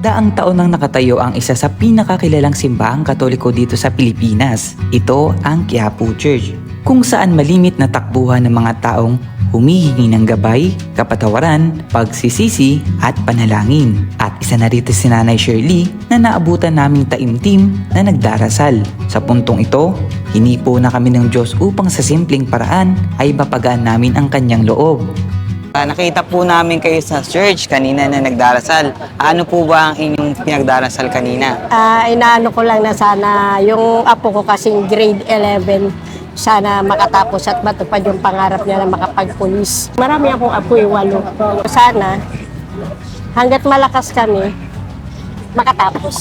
Daang taon nang nakatayo ang isa sa pinakakilalang simbahang katoliko dito sa Pilipinas. Ito ang Quiapo Church, kung saan malimit na takbuhan ng mga taong humihingi ng gabay, kapatawaran, pagsisisi at panalangin. At isa na rito si Nanay Shirley na naabutan naming taimtim na nagdarasal. Sa puntong ito, hinipo na kami ng Diyos upang sa simpleng paraan ay mapagaan namin ang kanyang loob. Ah, nakita po namin kayo sa church kanina na nagdarasal. Ano po ba ang inyong pinagdarasal kanina? Ah, inaano ko lang na sana yung apo ko kasing grade 11 sana makatapos at matupad yung pangarap niya na makapagpulis. Marami akong apo yung walo. Sana hanggat malakas kami makatapos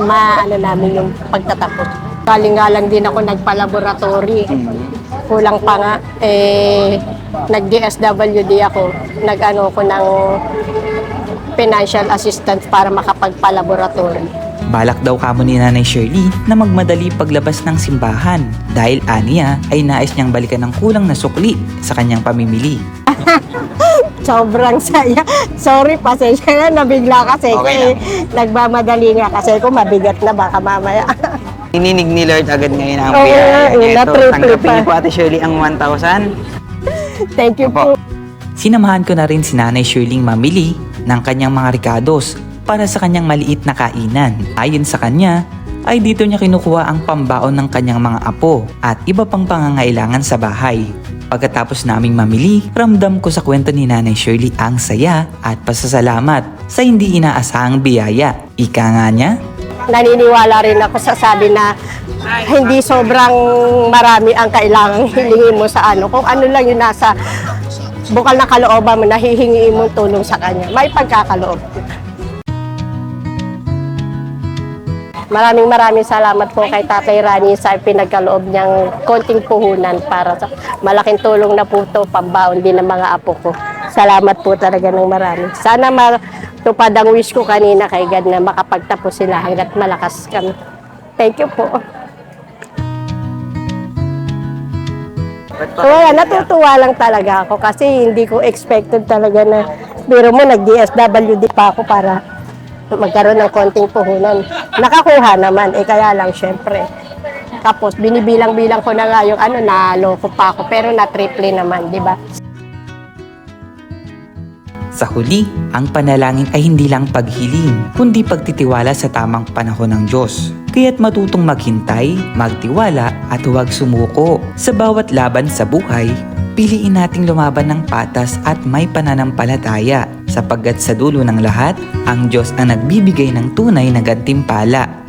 maano namin yung pagtatapos. Galing nga lang din ako nagpa-laboratory. Kulang pa nga eh nag-DSWD ako. Nag-ano ko ng financial assistance para makapagpa-laboratory. Balak daw kamo ni Nanay Shirley na magmadali paglabas ng simbahan dahil aniya ay nais niyang balikan ng kulang na sukli sa kanyang pamimili. Sobrang saya. Sorry, pasensya na, nabigla kasi. Okay eh, nagmamadali nga kasi ko mabigat na baka mamaya. Ininig ni Lord agad ngayon ang Oo, biyaya. eh, Ito, tanggapin niyo po Ate Shirley ang 1,000. Thank you po. Sinamahan ko na rin si Nanay Shirley mamili ng kanyang mga rikados para sa kanyang maliit na kainan. Ayon sa kanya, ay dito niya kinukuha ang pambaon ng kanyang mga apo at iba pang pangangailangan sa bahay. Pagkatapos naming mamili, ramdam ko sa kwento ni Nanay Shirley ang saya at pasasalamat sa hindi inaasahang biyaya. Ika nga niya, Naniniwala rin ako sa sabi na hindi sobrang marami ang kailangang hilingin mo sa ano. Kung ano lang yung nasa bukal na kalooban mo, nahihingiin mong tulong sa kanya. May pagkakaloob. Maraming maraming salamat po kay Tatay Rani sa pinagkaloob niyang konting puhunan para sa malaking tulong na po ito, pambaon din ng mga apo ko. Salamat po talaga ng marami. Sana matupad ang wish ko kanina kay God na makapagtapos sila hanggat malakas kami. Thank you po. So, wala, natutuwa lang talaga ako kasi hindi ko expected talaga na biro mo nag-DSWD pa ako para magkaroon ng konting puhunan. Nakakuha naman, eh kaya lang syempre. Tapos binibilang-bilang ko na nga yung ano, naloko pa ako pero na-triple naman, di ba? Sa huli, ang panalangin ay hindi lang paghiling, kundi pagtitiwala sa tamang panahon ng Diyos. Kaya't matutong maghintay, magtiwala at huwag sumuko. Sa bawat laban sa buhay, piliin nating lumaban ng patas at may pananampalataya sapagkat sa dulo ng lahat, ang Diyos ang nagbibigay ng tunay na gantimpala.